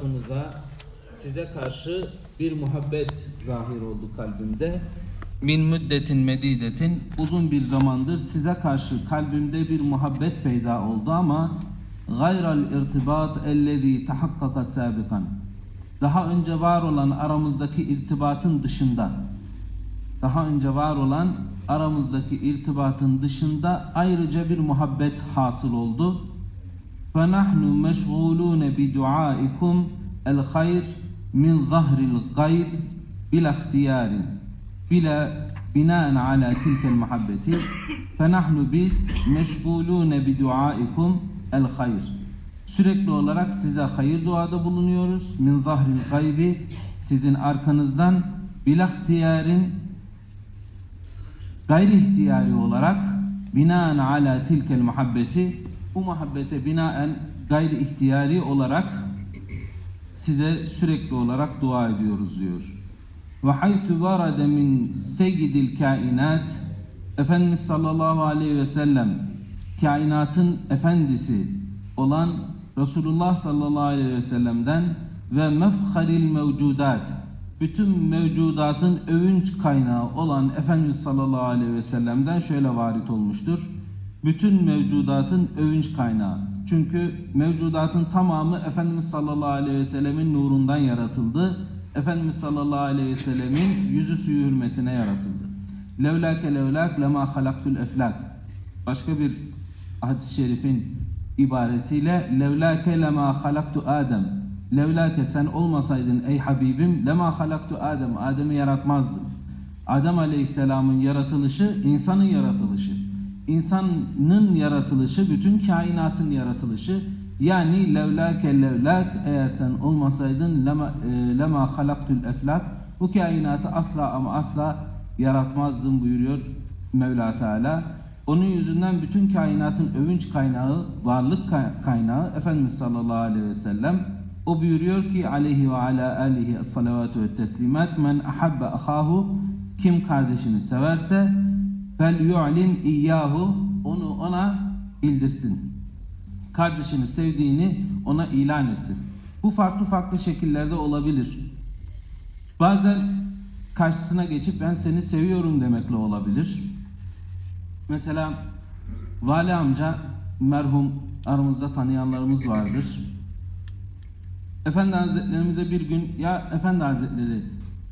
tarafımıza size karşı bir muhabbet zahir oldu kalbimde. Min müddetin medidetin uzun bir zamandır size karşı kalbimde bir muhabbet peyda oldu ama gayral irtibat ellezî tahakkaka sabikan daha önce var olan aramızdaki irtibatın dışında daha önce var olan aramızdaki irtibatın dışında ayrıca bir muhabbet hasıl oldu. فَنَحْنُ مَشْغُولُونَ بِدُعَائِكُمْ الْخَيْرِ مِنْ ظَهْرِ الْغَيْبِ بِلَا اخْتِيَارٍ بِلَا بِنَاءً عَلَى تِلْكَ الْمُحَبَّةِ فَنَحْنُ biz مَشْغُولُونَ بِدُعَائِكُمْ الْخَيْرِ Sürekli olarak size hayır duada bulunuyoruz. Min zahril gaybi sizin arkanızdan bilahtiyarin gayri ihtiyari olarak binaen ala tilkel muhabbeti bu muhabbete binaen gayri ihtiyari olarak size sürekli olarak dua ediyoruz diyor. Ve haythu varade min seyyidil kainat Efendimiz sallallahu aleyhi ve sellem kainatın efendisi olan Resulullah sallallahu aleyhi ve sellem'den ve mefharil mevcudat bütün mevcudatın övünç kaynağı olan Efendimiz sallallahu aleyhi ve sellem'den şöyle varit olmuştur. Bütün mevcudatın övünç kaynağı. Çünkü mevcudatın tamamı Efendimiz sallallahu aleyhi ve sellemin nurundan yaratıldı. Efendimiz sallallahu aleyhi ve sellemin yüzü suyu hürmetine yaratıldı. Levlake levlak lema halaktul eflak. Başka bir hadis-i şerifin ibaresiyle levlake lema halaktu Adem. Levlake sen olmasaydın ey Habibim lema halaktu Adem. Adem'i yaratmazdım. Adem Aleyhisselam'ın yaratılışı insanın yaratılışı. İnsanın yaratılışı bütün kainatın yaratılışı. Yani levlake levlak eğer sen olmasaydın lema, e, lema halaktul eflak bu kainatı asla ama asla yaratmazdım buyuruyor Mevla Teala. Onun yüzünden bütün kainatın övünç kaynağı, varlık kaynağı Efendimiz sallallahu aleyhi ve sellem o buyuruyor ki aleyhi ve ala alihi salavatü ve teslimat men ahabbe ahahu kim kardeşini severse fel yu'lim iyyahu onu ona bildirsin. Kardeşini sevdiğini ona ilan etsin. Bu farklı farklı şekillerde olabilir. Bazen karşısına geçip ben seni seviyorum demekle olabilir. Mesela Vali amca merhum aramızda tanıyanlarımız vardır. Efendi Hazretlerimize bir gün ya Efendi Hazretleri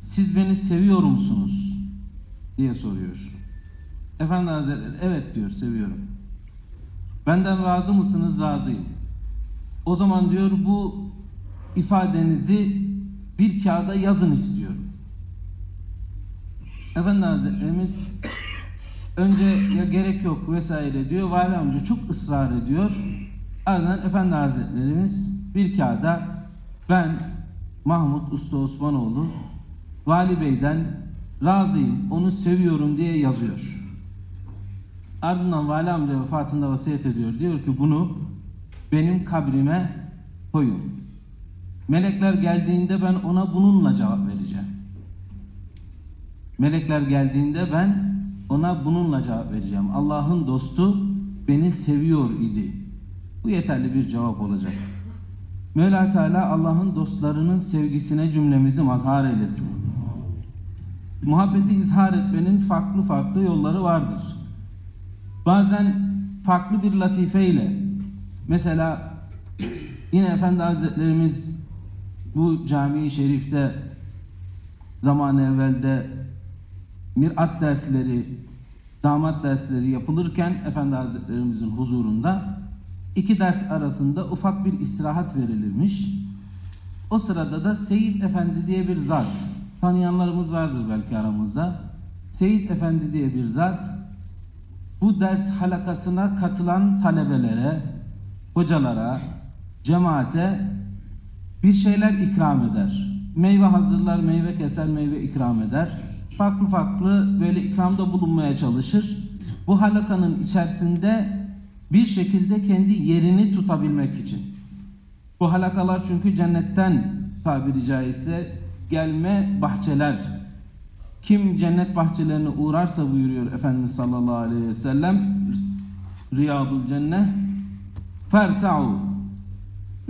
siz beni seviyor musunuz? diye soruyor. Efendi Hazretleri evet diyor seviyorum. Benden razı mısınız? Razıyım. O zaman diyor bu ifadenizi bir kağıda yazın istiyorum. Efendi Hazretlerimiz önce ya gerek yok vesaire diyor. Vali amca çok ısrar ediyor. Ardından Efendi Hazretlerimiz bir kağıda ben Mahmut Usta Osmanoğlu Vali Bey'den razıyım, onu seviyorum diye yazıyor. Ardından Vali amca vefatında vasiyet ediyor. Diyor ki bunu benim kabrime koyun. Melekler geldiğinde ben ona bununla cevap vereceğim. Melekler geldiğinde ben ona bununla cevap vereceğim. Allah'ın dostu beni seviyor idi. Bu yeterli bir cevap olacak. Mevla Teala Allah'ın dostlarının sevgisine cümlemizi mazhar eylesin. Muhabbeti izhar etmenin farklı farklı yolları vardır. Bazen farklı bir latifeyle mesela yine Efendi Hazretlerimiz bu cami-i şerifte zaman evvelde mirat dersleri, damat dersleri yapılırken Efendi Hazretlerimizin huzurunda iki ders arasında ufak bir istirahat verilirmiş. O sırada da Seyit Efendi diye bir zat, tanıyanlarımız vardır belki aramızda. Seyit Efendi diye bir zat, bu ders halakasına katılan talebelere, hocalara, cemaate bir şeyler ikram eder. Meyve hazırlar, meyve keser, meyve ikram eder. Farklı farklı böyle ikramda bulunmaya çalışır. Bu halakanın içerisinde bir şekilde kendi yerini tutabilmek için. Bu halakalar çünkü cennetten tabiri caizse gelme bahçeler. Kim cennet bahçelerine uğrarsa buyuruyor Efendimiz sallallahu aleyhi ve sellem Riyadul cennet ferta'u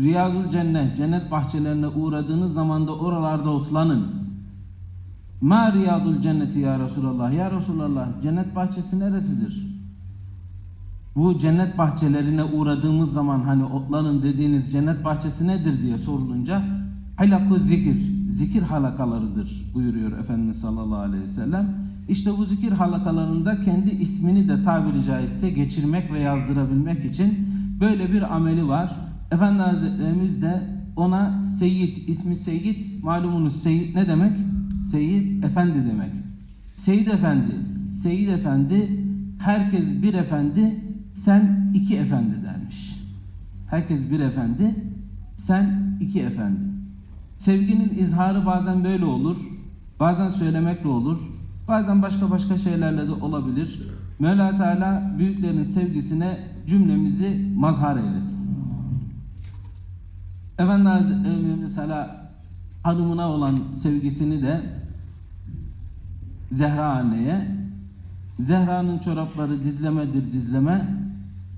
Riyadul Cennet, cennet bahçelerine uğradığınız zaman da oralarda otlanın. Ma riyadul cenneti ya Resulallah. Ya Resulallah cennet bahçesi neresidir? Bu cennet bahçelerine uğradığımız zaman hani otlanın dediğiniz cennet bahçesi nedir diye sorulunca halakı zikir, zikir halakalarıdır buyuruyor Efendimiz sallallahu aleyhi ve sellem. İşte bu zikir halakalarında kendi ismini de tabiri caizse geçirmek ve yazdırabilmek için böyle bir ameli var. Efendi Hazretlerimiz de ona Seyyid, ismi Seyyid, malumunuz Seyyid ne demek? Seyyid, efendi demek. Seyyid efendi, Seyyid efendi, herkes bir efendi, sen iki efendi dermiş. Herkes bir efendi, sen iki efendi. Sevginin izharı bazen böyle olur, bazen söylemekle olur, bazen başka başka şeylerle de olabilir. Mevla Teala büyüklerin sevgisine cümlemizi mazhar eylesin. Efendi Hazretleri mesela hanımına olan sevgisini de Zehra anneye Zehra'nın çorapları dizlemedir dizleme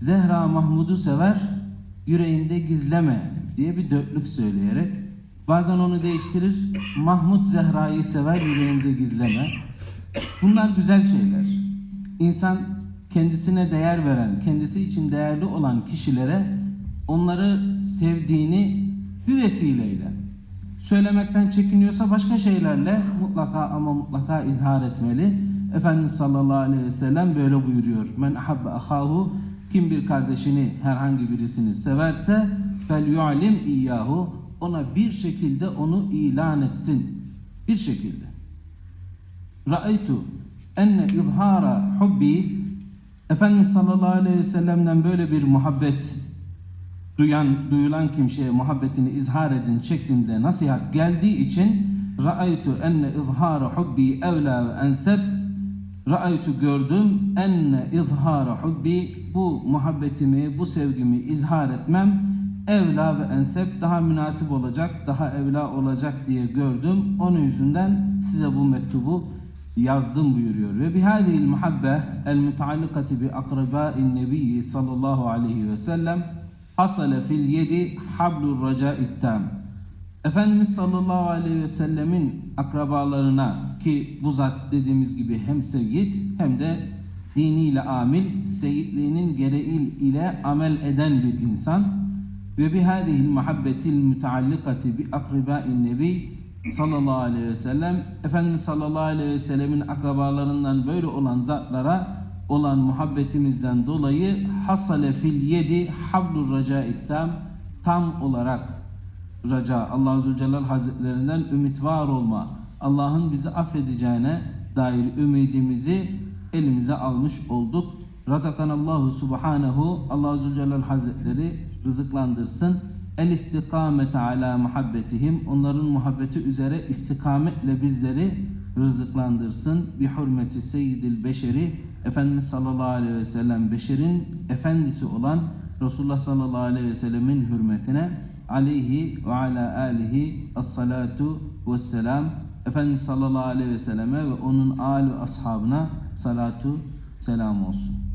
Zehra Mahmud'u sever yüreğinde gizleme diye bir dörtlük söyleyerek bazen onu değiştirir Mahmud Zehra'yı sever yüreğinde gizleme bunlar güzel şeyler İnsan kendisine değer veren kendisi için değerli olan kişilere onları sevdiğini bir vesileyle söylemekten çekiniyorsa başka şeylerle mutlaka ama mutlaka izhar etmeli. Efendimiz sallallahu aleyhi ve sellem böyle buyuruyor. Men ahabbe ahahu kim bir kardeşini herhangi birisini severse fel yu'lim iyyahu ona bir şekilde onu ilan etsin. Bir şekilde. Ra'aytu enne izhara hubbi Efendimiz sallallahu aleyhi ve sellem'den böyle bir muhabbet duyan, duyulan kimseye muhabbetini izhar edin şeklinde nasihat geldiği için ra'aytu enne izhara hubbi evla ve enseb ra'aytu gördüm enne izhara hubbi bu muhabbetimi, bu sevgimi izhar etmem evla ve enseb daha münasip olacak, daha evla olacak diye gördüm. Onun yüzünden size bu mektubu yazdım buyuruyor. Ve bihadihil muhabbe el mutaallikati bi akraba'in nebiyyi sallallahu aleyhi ve sellem hasale fil yedi hablur raca'it tam. Efendimiz sallallahu aleyhi ve sellemin akrabalarına ki bu zat dediğimiz gibi hem seyyid hem de diniyle amil, seyitliğinin gereği ile amel eden bir insan ve bihadihil muhabbetil müteallikati bi akriba'in nebi sallallahu aleyhi ve sellem Efendimiz sallallahu aleyhi ve sellemin akrabalarından böyle olan zatlara olan muhabbetimizden dolayı hasale fil yedi hablur raca'it tam tam olarak raca Allah Azze ve Celle Hazretlerinden ümit var olma Allah'ın bizi affedeceğine dair ümidimizi elimize almış olduk. Razakanallahu subhanehu Allah Azze ve Celle Hazretleri rızıklandırsın. El istikamete ala muhabbetihim onların muhabbeti üzere istikametle bizleri rızıklandırsın. Bi hürmeti seyyidil beşeri Efendimiz sallallahu aleyhi ve sellem beşerin efendisi olan Resulullah sallallahu aleyhi ve sellemin hürmetine aleyhi ve ala alihi as-salatu ve selam Efendimiz sallallahu aleyhi ve selleme ve onun âl ve ashabına salatu selam olsun.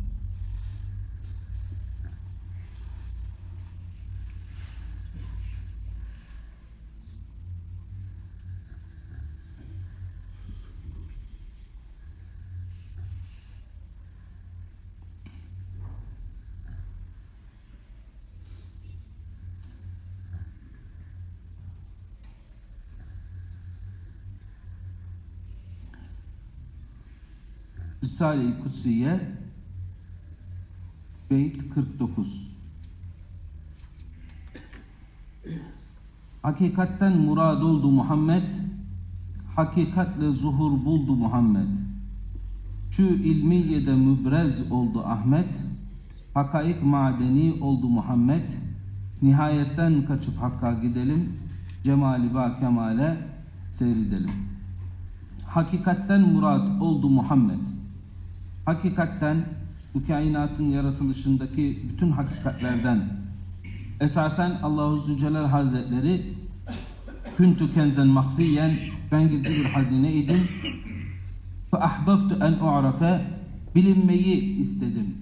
Risale-i Kutsiye Beyt 49 Hakikatten murad oldu Muhammed Hakikatle zuhur buldu Muhammed. Şu ilmiyede mübrez oldu Ahmet Hakaik madeni oldu Muhammed. Nihayetten kaçıp Hakk'a gidelim Cemali ba kemale seyredelim. Hakikatten murad oldu Muhammed hakikatten bu kainatın yaratılışındaki bütün hakikatlerden esasen Allahu Zülcelal Hazretleri kuntu kenzen mahfiyen ben gizli bir hazine idim fe ahbabtu en u'rafe bilinmeyi istedim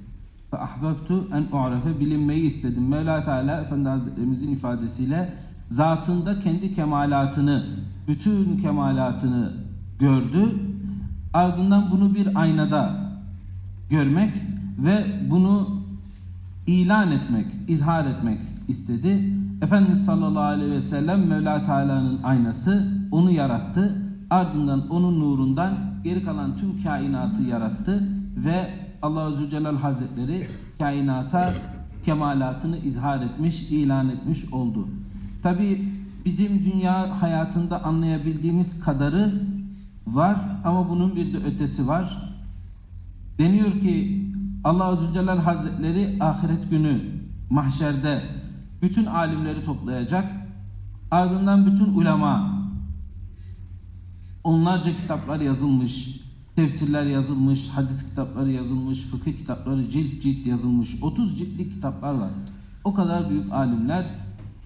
Ve ahbabtu en u'refe bilinmeyi istedim. Mevla Teala Efendi Hazretlerimizin ifadesiyle zatında kendi kemalatını, bütün kemalatını gördü. Ardından bunu bir aynada görmek ve bunu ilan etmek, izhar etmek istedi. Efendimiz sallallahu aleyhi ve sellem Mevla Teala'nın aynası onu yarattı. Ardından onun nurundan geri kalan tüm kainatı yarattı ve Allah Azze ve Celle Hazretleri kainata kemalatını izhar etmiş, ilan etmiş oldu. Tabi bizim dünya hayatında anlayabildiğimiz kadarı var ama bunun bir de ötesi var. Deniyor ki Allah Azze Celle Hazretleri ahiret günü mahşerde bütün alimleri toplayacak. Ardından bütün ulema onlarca kitaplar yazılmış, tefsirler yazılmış, hadis kitapları yazılmış, fıkıh kitapları cilt cilt yazılmış. 30 ciltlik kitaplar var. O kadar büyük alimler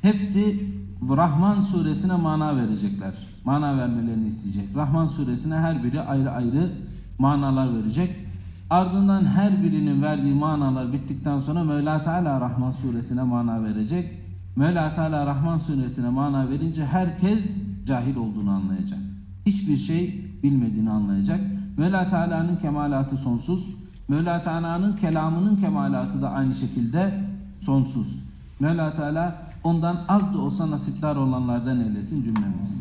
hepsi Rahman suresine mana verecekler. Mana vermelerini isteyecek. Rahman suresine her biri ayrı ayrı manalar verecek. Ardından her birinin verdiği manalar bittikten sonra Mevla Teala Rahman suresine mana verecek. Mevla Teala Rahman suresine mana verince herkes cahil olduğunu anlayacak. Hiçbir şey bilmediğini anlayacak. Mevla Teala'nın kemalatı sonsuz. Mevla Teala'nın kelamının kemalatı da aynı şekilde sonsuz. Mevla Teala ondan az da olsa nasipler olanlardan eylesin cümlemizi.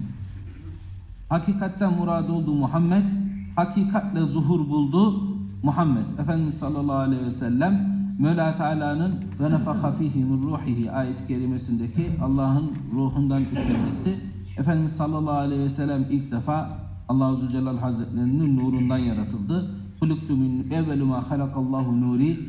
Hakikatten murad olduğu Muhammed, hakikatle zuhur buldu Muhammed. Efendimiz sallallahu aleyhi ve sellem Mevla Teala'nın ve nefaka fihi min ruhihi ayet-i kerimesindeki Allah'ın ruhundan üflemesi Efendimiz sallallahu aleyhi ve sellem ilk defa Allah Azze ve Celle Hazretlerinin nurundan yaratıldı. Huluktu min evvelu ma halakallahu nuri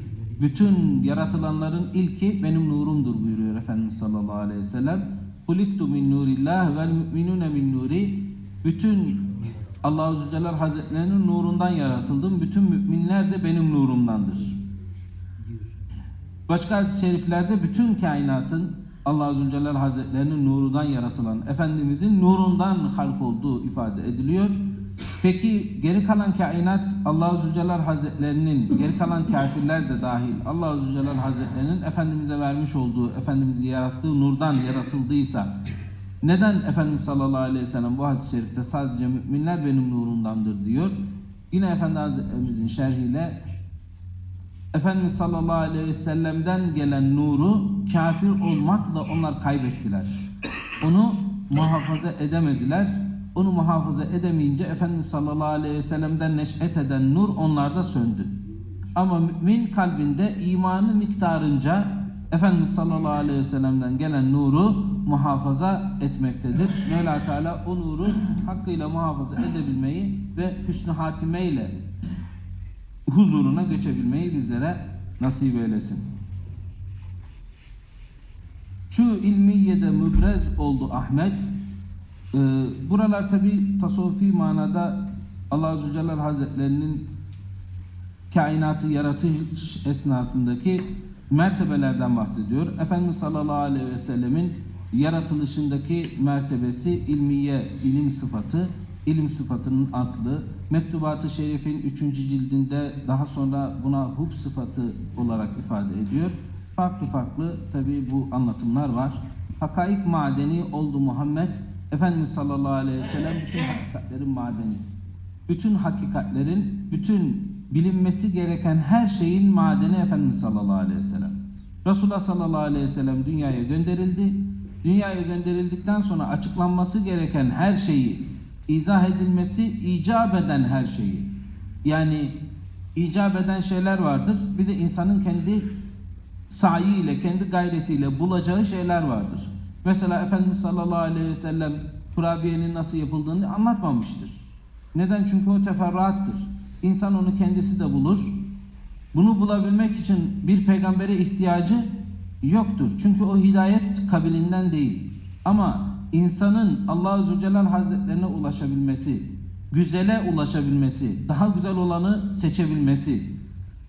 bütün yaratılanların ilki benim nurumdur buyuruyor Efendimiz sallallahu aleyhi ve sellem. Huliktu min nurillah vel müminune min nuri. Bütün Allah Azze Celle Hazretlerinin nurundan yaratıldım. Bütün müminler de benim nurumdandır. Başka hadis-i şeriflerde bütün kainatın Allah Azze Celle Hazretlerinin nurundan yaratılan Efendimizin nurundan halk olduğu ifade ediliyor. Peki geri kalan kainat Allah Azze Celle Hazretlerinin geri kalan kafirler de dahil Allah Azze Celle Hazretlerinin Efendimiz'e vermiş olduğu Efendimiz'i yarattığı nurdan yaratıldıysa neden Efendimiz sallallahu aleyhi ve sellem bu hadis-i şerifte sadece müminler benim nurumdandır diyor. Yine Efendi Hazretlerimizin şerhiyle Efendimiz sallallahu aleyhi ve sellem'den gelen nuru kafir olmakla onlar kaybettiler. Onu muhafaza edemediler. Onu muhafaza edemeyince Efendimiz sallallahu aleyhi ve sellem'den neş'et eden nur onlarda söndü. Ama mümin kalbinde imanı miktarınca Efendimiz sallallahu aleyhi ve sellem'den gelen nuru muhafaza etmektedir. Mevla Teala o nuru hakkıyla muhafaza edebilmeyi ve hüsnü hatimeyle huzuruna geçebilmeyi bizlere nasip eylesin. Şu ilmiyede mübrez oldu Ahmet. Ee, buralar tabi tasavvufi manada Allah Azze Celle Hazretlerinin kainatı yaratış esnasındaki mertebelerden bahsediyor. Efendimiz sallallahu aleyhi ve sellemin yaratılışındaki mertebesi ilmiye, ilim sıfatı, ilim sıfatının aslı. Mektubat-ı Şerif'in 3. cildinde daha sonra buna hub sıfatı olarak ifade ediyor. Farklı farklı tabi bu anlatımlar var. Hakaik madeni oldu Muhammed. Efendimiz sallallahu aleyhi ve sellem bütün hakikatlerin madeni. Bütün hakikatlerin, bütün bilinmesi gereken her şeyin madeni Efendimiz sallallahu aleyhi ve sellem. Resulullah sallallahu aleyhi ve sellem dünyaya gönderildi. Dünyaya gönderildikten sonra açıklanması gereken her şeyi, izah edilmesi icap eden her şeyi. Yani icap eden şeyler vardır. Bir de insanın kendi sayi ile, kendi gayretiyle bulacağı şeyler vardır. Mesela Efendimiz sallallahu aleyhi ve sellem kurabiyenin nasıl yapıldığını anlatmamıştır. Neden? Çünkü o teferruattır. İnsan onu kendisi de bulur. Bunu bulabilmek için bir peygambere ihtiyacı yoktur. Çünkü o hidayet kabilinden değil. Ama insanın Allah Azze Celle Hazretlerine ulaşabilmesi, güzele ulaşabilmesi, daha güzel olanı seçebilmesi,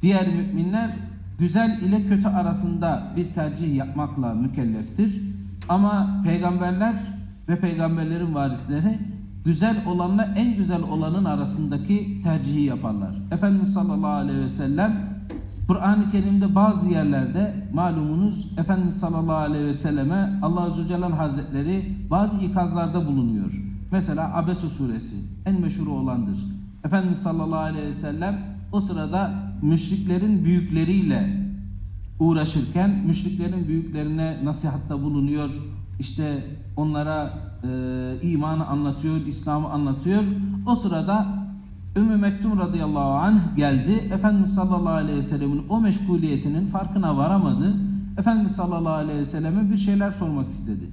diğer müminler güzel ile kötü arasında bir tercih yapmakla mükelleftir. Ama peygamberler ve peygamberlerin varisleri güzel olanla en güzel olanın arasındaki tercihi yaparlar. Efendimiz sallallahu aleyhi ve sellem Kur'an-ı Kerim'de bazı yerlerde malumunuz Efendimiz sallallahu aleyhi ve selleme Allah Azze Celle Hazretleri bazı ikazlarda bulunuyor. Mesela Abese suresi en meşhuru olandır. Efendimiz sallallahu aleyhi ve sellem o sırada müşriklerin büyükleriyle uğraşırken müşriklerin büyüklerine nasihatta bulunuyor. İşte onlara e, imanı anlatıyor, İslam'ı anlatıyor. O sırada Ümmü Mektum radıyallahu anh geldi. Efendimiz sallallahu aleyhi ve sellemin o meşguliyetinin farkına varamadı. Efendimiz sallallahu aleyhi ve selleme bir şeyler sormak istedi.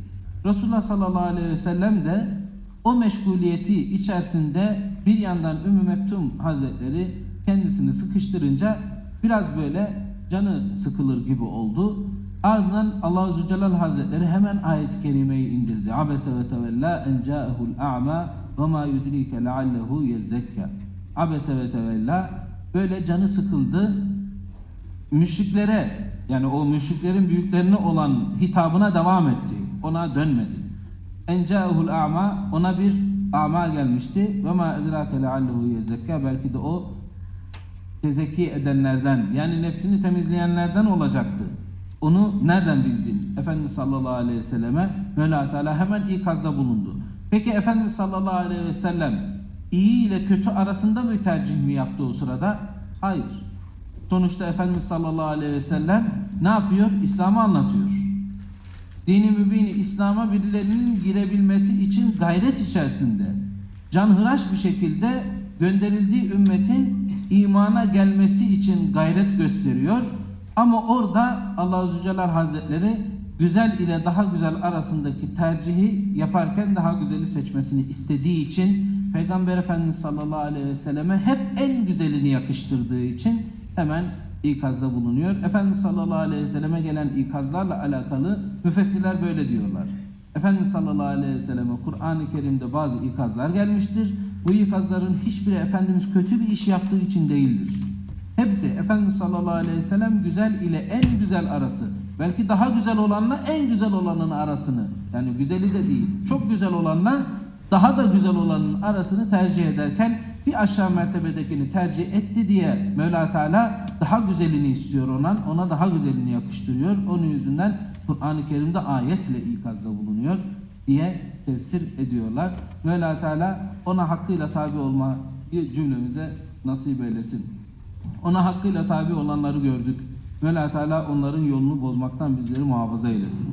Resulullah sallallahu aleyhi ve sellem de o meşguliyeti içerisinde bir yandan Ümmü Mektum hazretleri kendisini sıkıştırınca biraz böyle canı sıkılır gibi oldu. Ardından Allah Azze Celal Hazretleri hemen ayet-i kerimeyi indirdi. Abese ve tevella en ca'ehul a'ma ve ma yudrike leallehu yezzekka. Abese ve tevella böyle canı sıkıldı. Müşriklere yani o müşriklerin büyüklerine olan hitabına devam etti. Ona dönmedi. En ca'ehul a'ma ona bir ama gelmişti. Ve ma edrake leallehu yezzekka belki de o tezeki edenlerden yani nefsini temizleyenlerden olacaktı. Onu nereden bildin? Efendimiz sallallahu aleyhi ve selleme Mevla Teala hemen ikazda bulundu. Peki Efendimiz sallallahu aleyhi ve sellem iyi ile kötü arasında mı tercih mi yaptı o sırada? Hayır. Sonuçta Efendimiz sallallahu aleyhi ve sellem ne yapıyor? İslam'ı anlatıyor. Dini mübini İslam'a birilerinin girebilmesi için gayret içerisinde canhıraş bir şekilde gönderildiği ümmetin imana gelmesi için gayret gösteriyor. Ama orada Allah Azze Celle Hazretleri güzel ile daha güzel arasındaki tercihi yaparken daha güzeli seçmesini istediği için Peygamber Efendimiz sallallahu aleyhi ve selleme hep en güzelini yakıştırdığı için hemen ikazda bulunuyor. Efendimiz sallallahu aleyhi ve selleme gelen ikazlarla alakalı müfessirler böyle diyorlar. Efendimiz sallallahu aleyhi ve selleme Kur'an-ı Kerim'de bazı ikazlar gelmiştir. Bu ikazların hiçbiri Efendimiz kötü bir iş yaptığı için değildir. Hepsi Efendimiz sallallahu aleyhi ve sellem güzel ile en güzel arası. Belki daha güzel olanla en güzel olanın arasını. Yani güzeli de değil. Çok güzel olanla daha da güzel olanın arasını tercih ederken bir aşağı mertebedekini tercih etti diye Mevla Teala daha güzelini istiyor ona. Ona daha güzelini yakıştırıyor. Onun yüzünden Kur'an-ı Kerim'de ayetle ikazda bulunuyor diye tefsir ediyorlar. Mevla Teala ona hakkıyla tabi olma cümlemize nasip eylesin. Ona hakkıyla tabi olanları gördük. Mevla Teala onların yolunu bozmaktan bizleri muhafaza eylesin.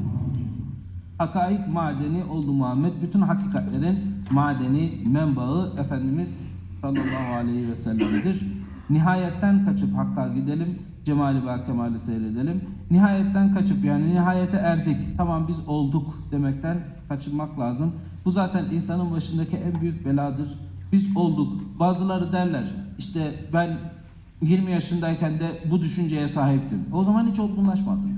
Hakaik madeni oldu Muhammed. Bütün hakikatlerin madeni, menbaı Efendimiz sallallahu aleyhi ve sellem'dir. Nihayetten kaçıp Hakk'a gidelim. Cemali ve Kemal'i seyredelim. Nihayetten kaçıp yani nihayete erdik. Tamam biz olduk demekten kaçınmak lazım. Bu zaten insanın başındaki en büyük beladır. Biz olduk. Bazıları derler işte ben 20 yaşındayken de bu düşünceye sahiptim. O zaman hiç olgunlaşmadın.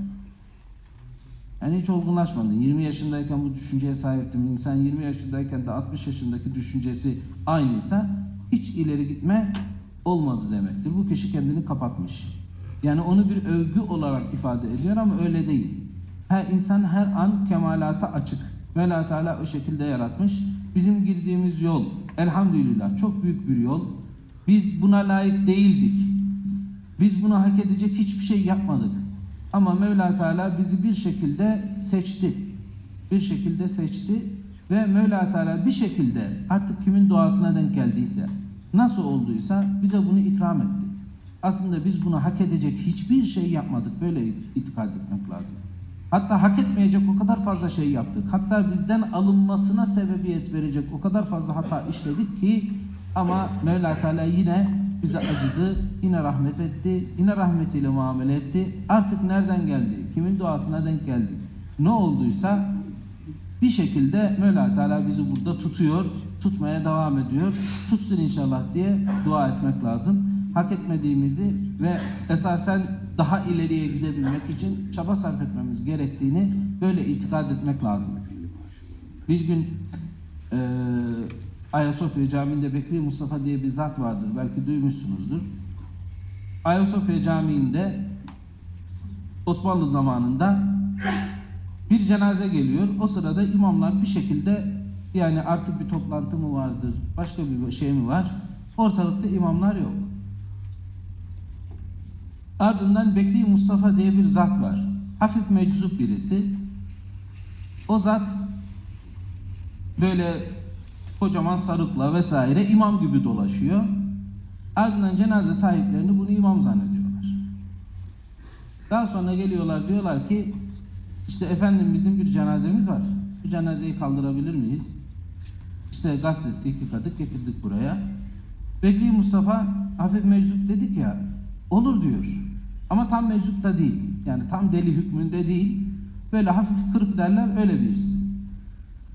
Yani hiç olgunlaşmadın. 20 yaşındayken bu düşünceye sahiptim. İnsan 20 yaşındayken de 60 yaşındaki düşüncesi aynıysa hiç ileri gitme olmadı demektir. Bu kişi kendini kapatmış. Yani onu bir övgü olarak ifade ediyor ama öyle değil. Her insan her an kemalata açık. Mevla Teala o şekilde yaratmış. Bizim girdiğimiz yol elhamdülillah çok büyük bir yol. Biz buna layık değildik. Biz bunu hak edecek hiçbir şey yapmadık. Ama Mevla Teala bizi bir şekilde seçti. Bir şekilde seçti ve Mevla Teala bir şekilde artık kimin duasına denk geldiyse, nasıl olduysa bize bunu ikram etti. Aslında biz bunu hak edecek hiçbir şey yapmadık. Böyle itikad etmek lazım. Hatta hak etmeyecek o kadar fazla şey yaptık. Hatta bizden alınmasına sebebiyet verecek o kadar fazla hata işledik ki ama Mevla Teala yine bize acıdı, yine rahmet etti, yine rahmetiyle muamele etti. Artık nereden geldi, kimin duasına denk geldik, ne olduysa bir şekilde Mevla Teala bizi burada tutuyor, tutmaya devam ediyor. Tutsun inşallah diye dua etmek lazım. Hak etmediğimizi ve esasen daha ileriye gidebilmek için çaba sarf etmemiz gerektiğini böyle itikad etmek lazım. Bir gün eee Ayasofya Camii'nde Bekri Mustafa diye bir zat vardır. Belki duymuşsunuzdur. Ayasofya Camii'nde Osmanlı zamanında bir cenaze geliyor. O sırada imamlar bir şekilde yani artık bir toplantı mı vardır, başka bir şey mi var? Ortalıkta imamlar yok. Ardından Bekri Mustafa diye bir zat var. Hafif meczup birisi. O zat böyle kocaman sarıkla vesaire imam gibi dolaşıyor. Ardından cenaze sahiplerini bunu imam zannediyorlar. Daha sonra geliyorlar diyorlar ki işte efendim bizim bir cenazemiz var. Bu cenazeyi kaldırabilir miyiz? İşte gaslettik, yıkadık, getirdik buraya. Bekri Mustafa hafif meczup dedik ya olur diyor. Ama tam meczup da değil. Yani tam deli hükmünde değil. Böyle hafif kırık derler öyle birisi.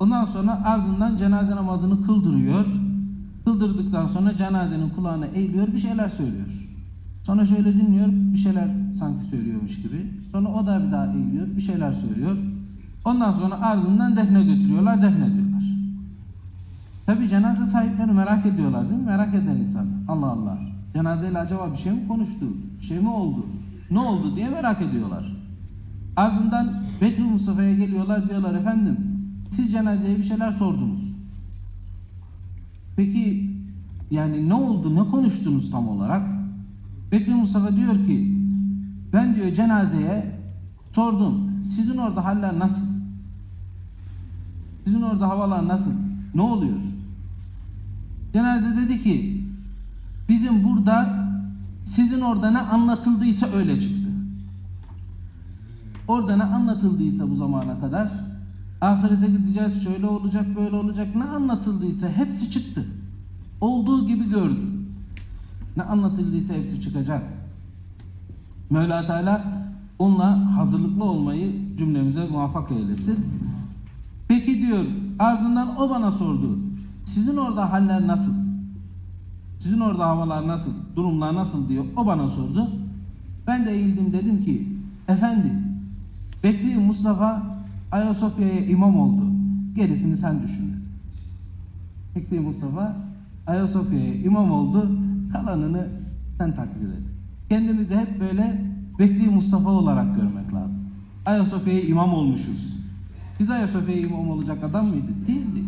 Ondan sonra ardından cenaze namazını kıldırıyor. Kıldırdıktan sonra cenazenin kulağına eğiliyor bir şeyler söylüyor. Sonra şöyle dinliyor bir şeyler sanki söylüyormuş gibi. Sonra o da bir daha eğiliyor bir şeyler söylüyor. Ondan sonra ardından defne götürüyorlar defnediyorlar. Tabi cenaze sahipleri merak ediyorlar değil mi? Merak eden insan. Allah Allah. Cenazeyle acaba bir şey mi konuştu? Bir şey mi oldu? Ne oldu diye merak ediyorlar. Ardından Bekri Mustafa'ya geliyorlar diyorlar efendim siz cenazeye bir şeyler sordunuz. Peki yani ne oldu ne konuştunuz tam olarak? Bekri Mustafa diyor ki ben diyor cenazeye sordum sizin orada haller nasıl? Sizin orada havalar nasıl? Ne oluyor? Cenaze dedi ki bizim burada sizin orada ne anlatıldıysa öyle çıktı. Orada ne anlatıldıysa bu zamana kadar ahirete gideceğiz şöyle olacak böyle olacak ne anlatıldıysa hepsi çıktı. Olduğu gibi gördü. Ne anlatıldıysa hepsi çıkacak. Mevla Teala onunla hazırlıklı olmayı cümlemize muvaffak eylesin. Peki diyor ardından o bana sordu. Sizin orada haller nasıl? Sizin orada havalar nasıl? Durumlar nasıl diyor. O bana sordu. Ben de eğildim dedim ki efendi Bekri Mustafa Ayasofya'ya imam oldu. Gerisini sen düşün. Bekri Mustafa Ayasofya'ya imam oldu. Kalanını sen takdir et. Kendimizi hep böyle Bekri Mustafa olarak görmek lazım. Ayasofya'ya imam olmuşuz. Biz Ayasofya'ya imam olacak adam mıydık? Değildik.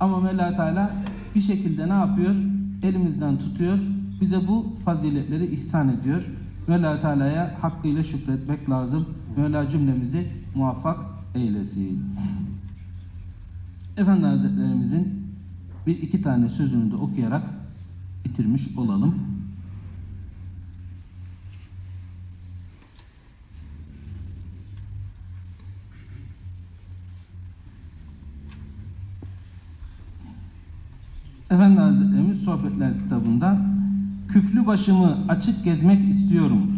Ama Mevla Teala bir şekilde ne yapıyor? Elimizden tutuyor. Bize bu faziletleri ihsan ediyor. Mevla Teala'ya hakkıyla şükretmek lazım. Mevla cümlemizi muvaffak eylesin. Efendi Hazretlerimizin bir iki tane sözünü de okuyarak bitirmiş olalım. Efendi Hazretlerimiz Sohbetler kitabında küflü başımı açık gezmek istiyorum.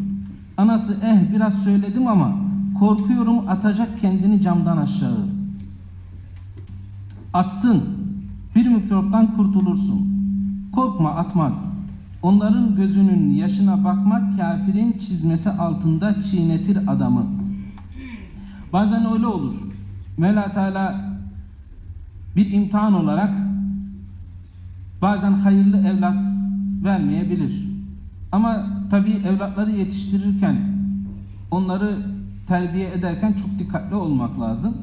Anası eh biraz söyledim ama korkuyorum atacak kendini camdan aşağı. Atsın bir mikroptan kurtulursun. Korkma atmaz. Onların gözünün yaşına bakmak kafirin çizmesi altında çiğnetir adamı. Bazen öyle olur. Mevla Teala bir imtihan olarak bazen hayırlı evlat vermeyebilir. Ama tabii evlatları yetiştirirken, onları terbiye ederken çok dikkatli olmak lazım.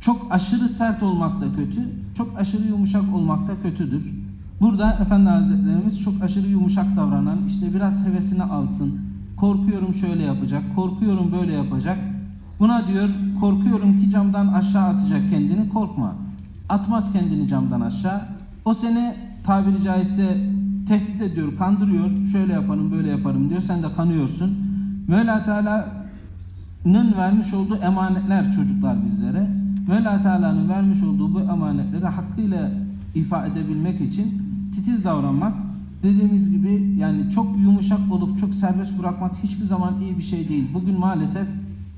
Çok aşırı sert olmak da kötü, çok aşırı yumuşak olmak da kötüdür. Burada Efendi Hazretlerimiz çok aşırı yumuşak davranan, işte biraz hevesini alsın, korkuyorum şöyle yapacak, korkuyorum böyle yapacak. Buna diyor, korkuyorum ki camdan aşağı atacak kendini, korkma. Atmaz kendini camdan aşağı. O seni tabiri caizse tehdit ediyor, kandırıyor. Şöyle yaparım, böyle yaparım diyor. Sen de kanıyorsun. Mevla Teala'nın vermiş olduğu emanetler çocuklar bizlere. Mevla Teala'nın vermiş olduğu bu emanetleri hakkıyla ifa edebilmek için titiz davranmak, dediğimiz gibi yani çok yumuşak olup çok serbest bırakmak hiçbir zaman iyi bir şey değil. Bugün maalesef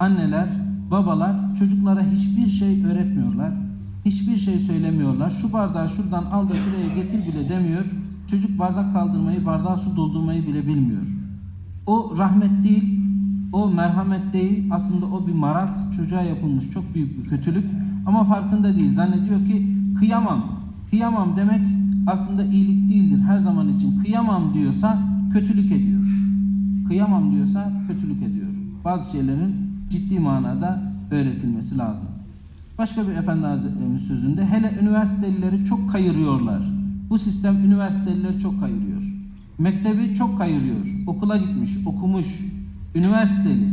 anneler, babalar çocuklara hiçbir şey öğretmiyorlar. Hiçbir şey söylemiyorlar. Şu bardağı şuradan al da şuraya getir bile demiyor. Çocuk bardak kaldırmayı, bardağa su doldurmayı bile bilmiyor. O rahmet değil, o merhamet değil. Aslında o bir maraz, çocuğa yapılmış çok büyük bir kötülük. Ama farkında değil. Zannediyor ki kıyamam. Kıyamam demek aslında iyilik değildir her zaman için. Kıyamam diyorsa kötülük ediyor. Kıyamam diyorsa kötülük ediyor. Bazı şeylerin ciddi manada öğretilmesi lazım. Başka bir efendi hazretlerimiz sözünde hele üniversitelileri çok kayırıyorlar. Bu sistem üniversitelileri çok kayırıyor. Mektebi çok kayırıyor. Okula gitmiş, okumuş, üniversiteli.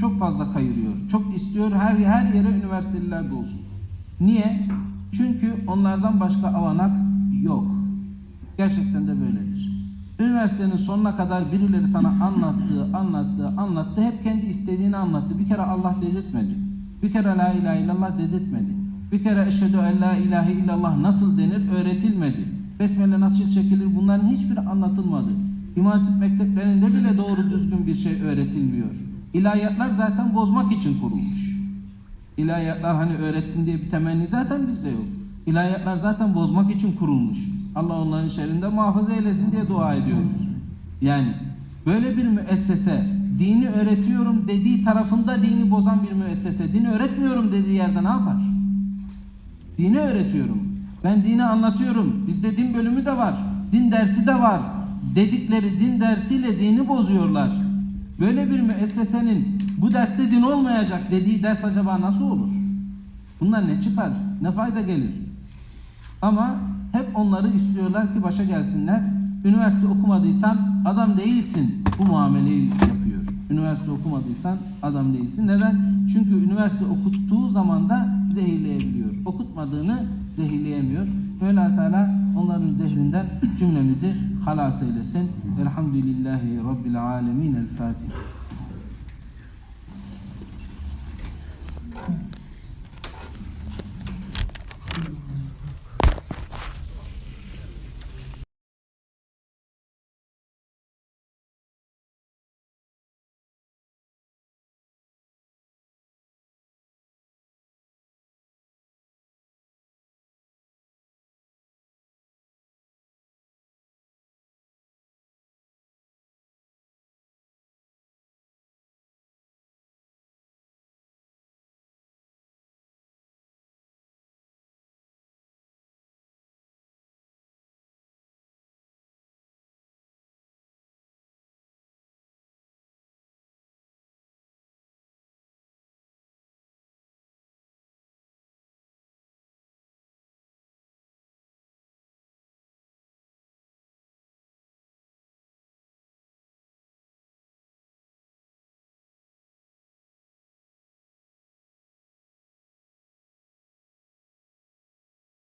Çok fazla kayırıyor. Çok istiyor her her yere üniversiteliler de. Niye? Çünkü onlardan başka avanak yok. Gerçekten de böyledir. Üniversitenin sonuna kadar birileri sana anlattığı, anlattığı, anlattı. Hep kendi istediğini anlattı. Bir kere Allah dedirtmedi. Bir kere la ilahe illallah dedirtmedi. Bir kere eşhedü en la ilahe illallah nasıl denir öğretilmedi. Besmele nasıl çekilir bunların hiçbiri anlatılmadı. İmam Hatip mekteplerinde bile doğru düzgün bir şey öğretilmiyor. İlahiyatlar zaten bozmak için kurulmuş. İlahiyatlar hani öğretsin diye bir temenni zaten bizde yok. İlahiyatlar zaten bozmak için kurulmuş. Allah onların şerrinden muhafaza eylesin diye dua ediyoruz. Yani böyle bir müessese dini öğretiyorum dediği tarafında dini bozan bir müessese. Dini öğretmiyorum dediği yerde ne yapar? Dini öğretiyorum. Ben dini anlatıyorum. Bizde din bölümü de var. Din dersi de var. Dedikleri din dersiyle dini bozuyorlar. Böyle bir müessesenin bu derste din olmayacak dediği ders acaba nasıl olur? Bunlar ne çıkar? Ne fayda gelir? Ama hep onları istiyorlar ki başa gelsinler. Üniversite okumadıysan adam değilsin. Bu muameleyi yapıyor. Üniversite okumadıysan adam değilsin. Neden? Çünkü üniversite okuttuğu zaman da zehirleyebiliyor. Okutmadığını zehirleyemiyor. Mevla Teala onların zehrinden cümlemizi خلاص إلى الحمد لله رب العالمين. الفاتح